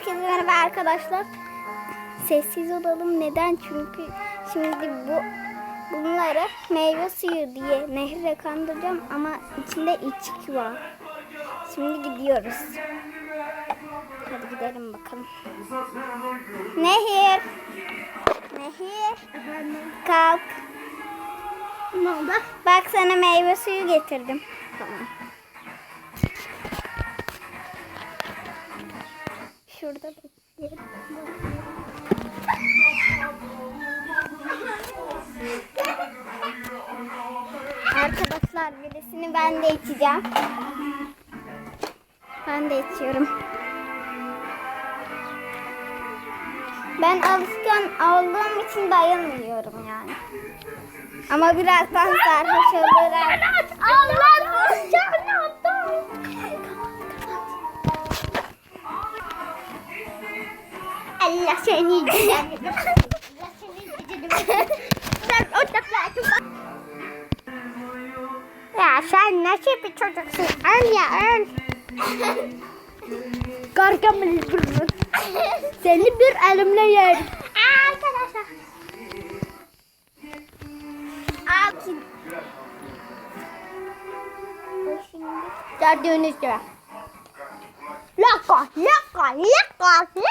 Herkese merhaba arkadaşlar. Sessiz olalım. Neden? Çünkü şimdi bu bunları meyve suyu diye nehre kandıracağım ama içinde içki var. Şimdi gidiyoruz. Hadi gidelim bakalım. Nehir. Nehir. Kalk. Ne oldu? Bak sana meyve suyu getirdim. Tamam. Şurada bekleyelim. Arkadaşlar birisini ben de içeceğim. Ben de içiyorum. Ben alışkan olduğum için dayanmıyorum yani. Ama birazdan sarhoş olurum. Allah Allah seni yiyeceğim. Allah seni yiyeceğim. Sen o bak. Ya sen nasıl bir çocuksun? Öl ya öl. Gargamel Seni bir elimle yerim. Arkadaşlar. Abi. Gördüğünüz gibi. Laka, laka, laka, laka.